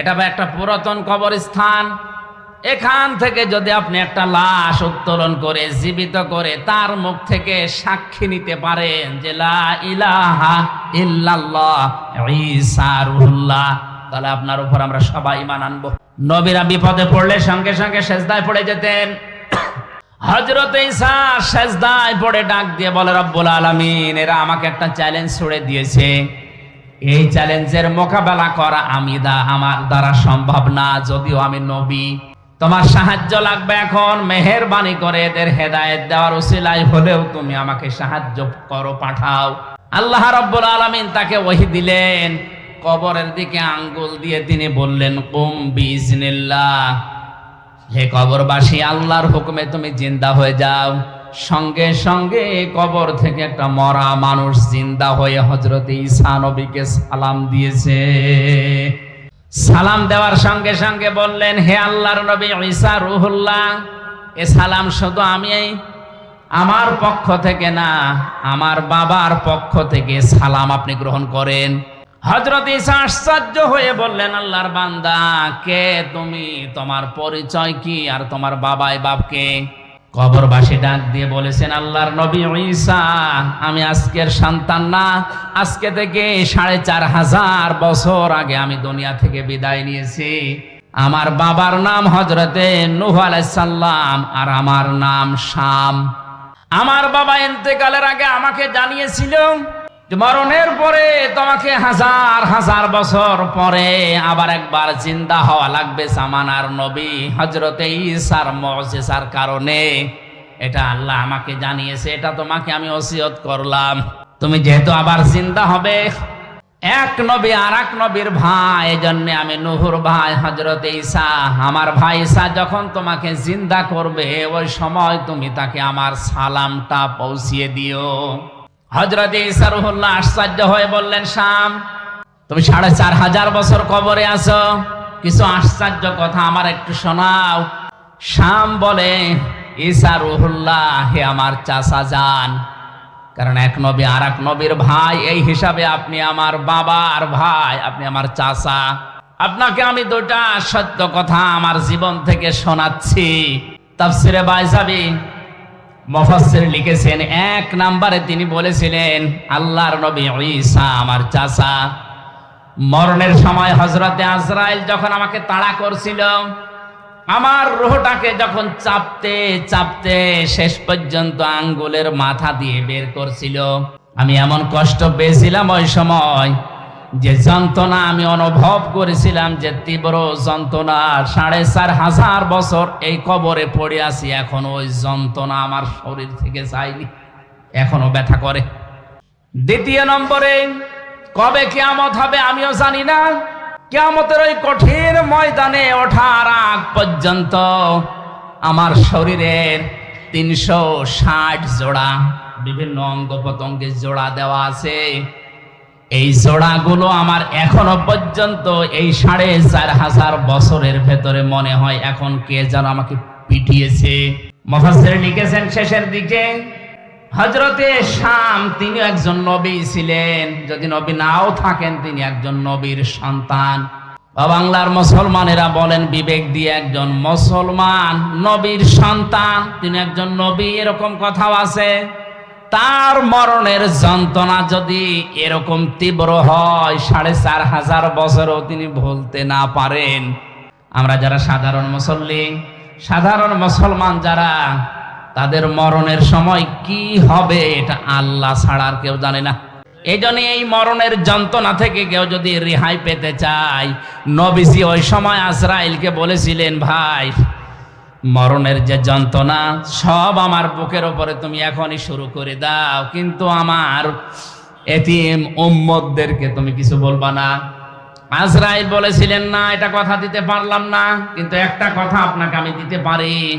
এটা একটা পুরাতন কবরস্থান। এখান থেকে যদি আপনি একটা লাশ উত্তোলন করে, জীবিত করে, তার মুখ থেকে সাক্ষী নিতে পারেন যে লা ইলাহা ইল্লাল্লাহ, ঈসা রুহুল্লাহ। তাহলে আপনার উপর আমরা সবাই ইমান আনব। নবীরা বিপদে পড়লে সঙ্গে সঙ্গে সেজদায় পড়ে যেতেন। হজরত ঈসা সেজদায় পড়ে ডাক দিয়ে বলে, রব্বুল আলামিন, এরা আমাকে একটা চ্যালেঞ্জ ছুড়ে দিয়েছে। এই চ্যালেঞ্জের মোকাবেলা করা আমি দা আমার দ্বারা সম্ভব না, যদিও আমি নবী। তোমার সাহায্য লাগবে এখন, মেহেরবানি করে এদের হেদায়েত দেওয়ার উসিলাই হলেও তুমি আমাকে সাহায্য করো, পাঠাও। আল্লাহ রব্বুল আলামিন তাকে ওহি দিলেন। কবরের দিকে আঙ্গুল দিয়ে তিনি বললেন, কুম বিজনিল্লাহ হে কবরবাসী, আল্লাহর হুকুমে তুমি জিন্দা হয়ে যাও। সঙ্গে সঙ্গে কবর থেকে একটা মরা মানুষ জিন্দা হয়ে হজরত ঈসা নবীকে সালাম দিয়েছে। সালাম দেওয়ার সঙ্গে সঙ্গে বললেন, হে আল্লাহর নবী ঈসা রুহুল্লাহ, এ সালাম শুধু আমি আমার পক্ষ থেকে না, আমার বাবার পক্ষ থেকে সালাম আপনি গ্রহণ করেন। হজরত ঈসা আশ্চর্য হয়ে বললেন, আল্লাহর বান্দা, কে তুমি? তোমার পরিচয় কি? আর তোমার বাবাই বাপকে? কবরবাসী ডাক দিয়ে বলেছেন, আল্লাহর নবী ঈসা, আমি আজকের সন্তান না। আজকে থেকে সাড়ে চার হাজার বছর আগে আমি দুনিয়া থেকে বিদায় নিয়েছি। আমার বাবার নাম হজরতে নুহ আলাইসাল্লাম আর আমার নাম শাম। আমার বাবা এতেকালের আগে আমাকে জানিয়েছিল মরণের পরে তোমাকে হাজার হাজার বছর পরে আবার একবার জিন্দা হওয়া লাগবে সামানার নবী হজরতে ঈসার মজেসার কারণে। এটা আল্লাহ আমাকে জানিয়েছে, এটা তোমাকে আমি ওসিয়ত করলাম। তুমি যেহেতু আবার জিন্দা হবে, এক নবী আর এক নবীর ভাই জন্য আমি নুহুর ভাই হজরত ঈসা, আমার ভাই ঈসা যখন তোমাকে জিন্দা করবে, ওই সময় তুমি তাকে আমার সালামটা পৌঁছিয়ে দিও। হজরত ঈসা রুহুল্লাহ আশ্চর্য হয়ে বললেন, শাম, তুমি সাড়ে চার হাজার বছর কবরে আছো। কিছু আশ্চর্য কথা আমার একটু শোনাও। শাম বলে, ঈসা রুহুল্লাহ, হে আমার চাচা যান কারণ এক নবী আর এক নবীর ভাই, এই হিসাবে আপনি আমার বাবার ভাই, আপনি আমার চাচা। আপনাকে আমি দুটা সত্য কথা আমার জীবন থেকে শোনাচ্ছি। তাফসিরে বাইজাবি মফাসসির লিখেছেন, এক নাম্বারে তিনি বলেছিলেন, আল্লাহর নবী ঈসা আমার চাচা। মরণের সময় হজরতে আজরাইল যখন আমাকে তাড়া করছিল, আমার রোহটাকে যখন চাপতে চাপতে শেষ পর্যন্ত আঙ্গুলের মাথা দিয়ে বের করছিল, আমি এমন কষ্ট পেয়েছিলাম ওই সময় যে যন্ত্রণা আমি অনুভব করেছিলাম যে তীব্র যন্ত্রণা, সাড়ে চার হাজার বছর এই কবরে পড়ে আছি, এখন ওই যন্ত্রণা আমার শরীর থেকে যায়নি, এখনও ব্যথা করে। দ্বিতীয় নম্বরে, কবে কেয়ামত হবে আমিও জানি না। কেয়ামতের ওই কঠিন ময়দানে ওঠার আগ পর্যন্ত আমার শরীরের তিনশো ষাট জোড়া বিভিন্ন অঙ্গ জোড়া দেওয়া আছে। এই জোড়াগুলো আমার এখনও পর্যন্ত এই সাড়ে চার হাজার বছরের ভেতরে মনে হয় এখন কে যেন আমাকে পিটিয়েছে। মফাসের লিখেছেন শেষের দিকে হজরতে শাম, তিনি একজন নবী ছিলেন। যদি নবী নাও থাকেন, তিনি একজন নবীর সন্তান। বাংলার মুসলমানেরা বলেন, বিবেক দিয়ে একজন মুসলমান নবীর সন্তান, তিনি একজন নবী, এরকম কথাও আছে। তার মরণের যন্ত্রণা যদি এরকম তীব্র হয়, সাড়ে চার হাজার বছরও তিনি ভুলতে না পারেন। আমরা যারা সাধারণ মুসল্লি, সাধারণ মুসলমান যারা, তাদের মরণের সময় কি হবে এটা আল্লাহ ছাড়ার কেউ জানে না। এই জন্য এই মরণের যন্ত্রণা থেকে কেউ যদি রেহাই পেতে চায়, নবীজি ওই সময় আজরাইলকে বলেছিলেন, ভাই মরণের যে যন্ত্রণা, সব আমার বুকের ওপরে তুমি এখনই শুরু করে দাও। কিন্তু আমার এতিম উম্মতদেরকে তুমি কিছু বলবা না। আজরাইল বলেছিলেন, না, এটা কথা দিতে পারলাম না। কিন্তু একটা কথা আপনাকে আমি দিতে পারি।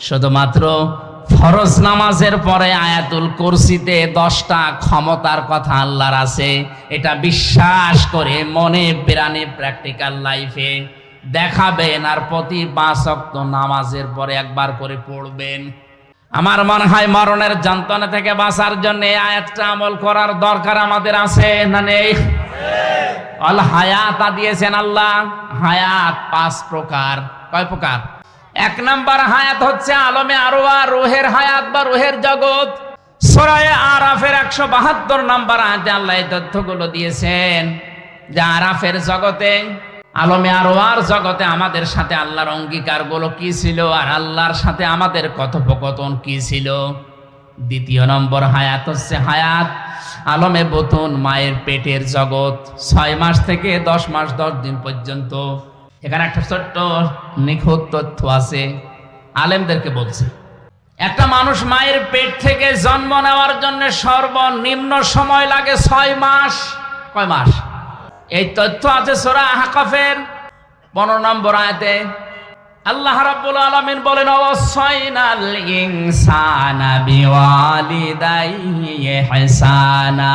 শুধুমাত্র ফরজ নামাজের পরে আয়াতুল কুরসিতে দশটা ক্ষমতার কথা আল্লাহর আছে, এটা বিশ্বাস করে মনে প্রাণে প্র্যাকটিক্যাল লাইফে দেখাবেন আর প্রতি পাঁচ অক্ত নামাজের পরে একবার করে পড়বেন। আমার মনে হয় মরণের যন্ত্রণা থেকে বাঁচার জন্য এই আয়াতটা আমল করার দরকার আমাদের আছে না নেই? অল হায়াত দিয়েছেন আল্লাহ। হায়াত পাঁচ প্রকার। কয় প্রকার? এক নাম্বার হায়াত হচ্ছে আলমে আরোয়া রোহের হায়াত বা রোহের জগৎ। সরায়ে আরাফের একশো বাহাত্তর নাম্বার আয়াতে আল্লাহ এই তথ্যগুলো দিয়েছেন যে আরাফের জগতে, আলমে আরোয়ার জগতে আমাদের সাথে আল্লাহর অঙ্গীকারগুলো কি ছিল আর আল্লাহর সাথে আমাদের কথোপকথন কি ছিল? দ্বিতীয় নম্বর হায়াত হচ্ছে হায়াত আলমে বতুন, মায়ের পেটের জগৎ। ছয় মাস থেকে দশ মাস, দশ দিন পর্যন্ত এখানে একটা ছোট্ট নিখুঁত তথ্য আছে। আলেমদেরকে বলছে, একটা মানুষ মায়ের পেট থেকে জন্ম নেওয়ার জন্য সর্বনিম্ন সময় লাগে ছয় মাস। কয় মাস? এই তথ্য আছে সোরা হাকাফের পনেরো নম্বর আয়তে। আল্লাহ রাব্বুল আলামিন বলেন অবশ্যইনাল ইনসানা বিওয়ালিদাইহি ইহসানা।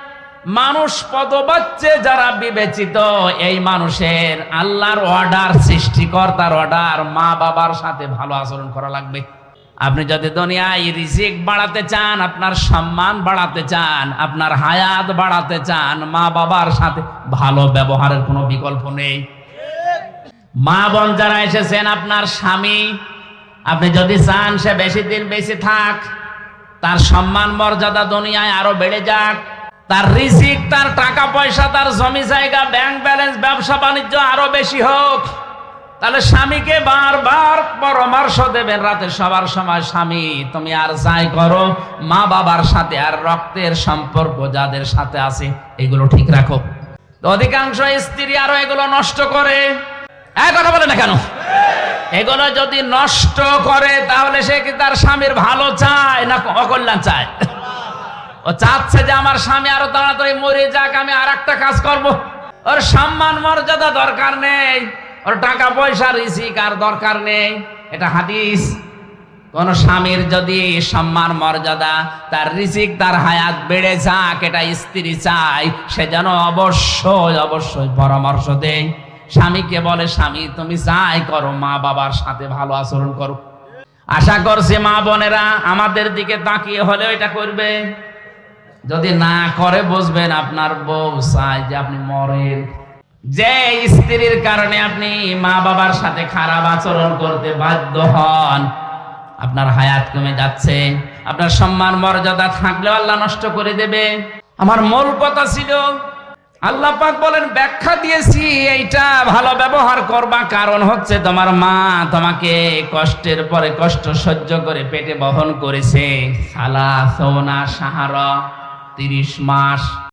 মানুষ পদবাচ্চে যারা বিবেচিত, এই মানুষের আল্লাহর অর্ডার সৃষ্টিকর্তার অর্ডার মা বাবার সাথে ভালো আচরণ করা লাগবে। আপনি যদি দুনিয়ায় রিজিক বাড়াতে চান, আপনার সম্মান বাড়াতে চান, আপনার হায়াত বাড়াতে চান, মা বাবার সাথে ভালো ব্যবহারের কোনো বিকল্প নেই। মা বোন যারা এসেছেন, আপনার স্বামী, আপনি যদি চান সে বেশি দিন বেশি থাক, তার সম্মান মর্যাদা দুনিয়ায় আরও বেড়ে যাক। তার রিজিক, তার টাকা পয়সা, তার জমি জায়গা ব্যাংক ব্যালেন্স ব্যবসা বাণিজ্য আরও বেশি হোক। তাহলে স্বামীকে বারবার পরামর্শ দেবেন রাতে সবার সময়, স্বামী, তুমি আর যাই করো, মা বাবার সাথে আর রক্তের সম্পর্ক যাদের সাথে আছে, এগুলো ঠিক রাখো। অধিকাংশ স্ত্রী আরও এগুলো নষ্ট করে। কথা বলে না কেন? এগুলো যদি নষ্ট করে, তাহলে সে কি তার স্বামীর ভালো চায় না অকল্যাণ চায়? ও চাচ্ছে যে আমার স্বামী আরও তাড়াতাড়ি মরে যাক, আমি আর একটা কাজ করব। ওর সম্মান মর্যাদা দরকার নেই, ওর টাকা পয়সা রিসিক আর দরকার নেই। এটা হাদিস। কোন স্বামীর যদি সম্মান মর্যাদা, তার রিজিক, তার হায়াত বেড়ে যাক, এটা স্ত্রী চায়, সে যেন অবশ্যই অবশ্যই পরামর্শ দেয়। স্বামীকে বলে, স্বামী, তুমি যাই করো, মা বাবার সাথে ভালো আচরণ করো। আশা করছি মা বোনেরা আমাদের দিকে তাকিয়ে হলেও এটা করবে। যদি না করে বুঝবেন আপনার বউ চায় যে আপনি মরেন। যে স্ত্রীর কারণে আপনি মা বাবার সাথে খারাপ আচরণ করতে বাধ্য হন, আপনার হায়াত কমে যাচ্ছে, আপনার সম্মান মর্যাদা থাকলেও আল্লাহ নষ্ট করে দেবে। আমার মূল কথা ছিল, আল্লাহ পাক বলেন, ব্যাখ্যা দিয়েছি, এইটা ভালো ব্যবহার করবা। কারণ হচ্ছে তোমার মা তোমাকে কষ্টের পরে কষ্ট সহ্য করে পেটে বহন করেছে। সালা সোনা সাহারা তিরিশ মাস।